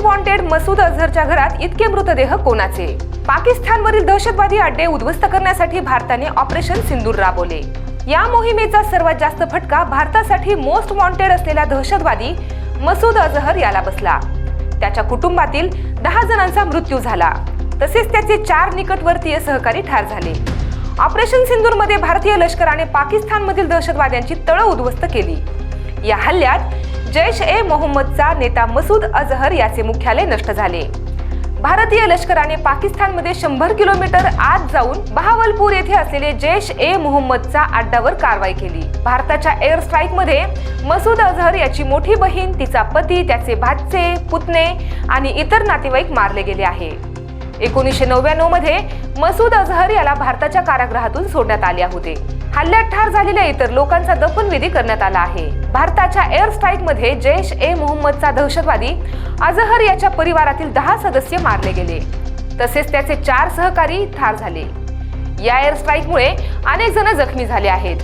Most wanted Masood अझहरच्या घरात इतके मृतदेह कोणाचे? पाकिस्तानवरील दहशतवादी अड्डे उद्ध्वस्त करण्यासाठी भारताने ऑपरेशन सिंदूर राबवले. या मोहिमेचा सर्वात जास्त फटका भारतासाठी मोस्ट वॉन्टेड असलेला दहशतवादी मसूद अझहर याला बसला. त्याच्या कुटुंबातील दहा जणांचा मृत्यू झाला. तसेच त्याचे चार निकटवर्तीय सहकारी ठार झाले. ऑपरेशन सिंदूरमध्ये भारतीय लष्कराने पाकिस्तानमधील दहशतवाद्यांची तळ उद्ध्वस्त केली. या हल्ल्यात जैश ए मोहम्मदचा नेता मसूद अझहर याचे मुख्यालय नष्ट झाले. भारतीय लष्कराने पाकिस्तानमध्ये शंभर किलोमीटर आत जाऊन बहावलपूर येथे असलेले जैश ए मोहम्मदचा अड्डावर कारवाई केली. भारताच्या एअर स्ट्राईकमध्ये मसूद अझहर याची मोठी बहीण तिचा पती त्याचे भातचे पुतणे आणि इतर नातेवाईक मारले गेले आहे. एकोणीसशे नव्याण्णवमध्ये मसूद अझहर याला भारताच्या कारागृहातून सोडण्यात आले होते. हल्ल्यात ठार झालेल्या इतर लोकांचा दफनविधी करण्यात आला आहे. भारताच्या एअर स्ट्राईकमध्ये जैश ए मोहम्मदचा दहशतवादी अझहर याच्या परिवारातील दहा सदस्य मारले गेले. तसेच त्याचे चार सहकारी ठार झाले. या एअर स्ट्राईकमुळे अनेक जण जखमी झाले आहेत.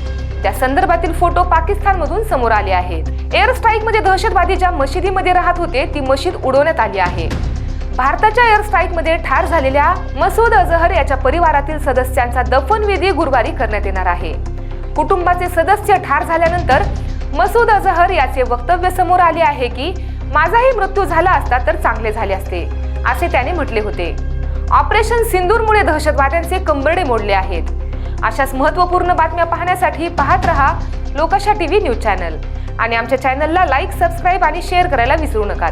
त्या संदर्भातील फोटो पाकिस्तानमधून समोर आले आहेत. एअर स्ट्राईकमध्ये दहशतवादी ज्या मशिदीमध्ये राहत होते ती मशीद उडवण्यात आली आहे. भारताच्या एअर ठार झालेल्या मसूद अजहर याच्या परिवारातील सदस्यांचा दफनविधी गुरुवारी करण्यात येणार आहे. कुटुंबाचे सदस्य ठार झाल्यानंतर मसूद अजहर याचे वक्तव्य समोर आले आहे की माझाही मृत्यू झाला असता तर चांगले झाले असते असे त्याने म्हटले होते. ऑपरेशन सिंदूरमुळे दहशतवाद्यांचे कंबरडे मोडले आहेत. अशाच महत्त्वपूर्ण बातम्या पाहण्यासाठी पाहत रहा लोकशा टीव्ही न्यूज चॅनल आणि आमच्या चॅनलला लाईक सबस्क्राईब आणि शेअर करायला विसरू नका.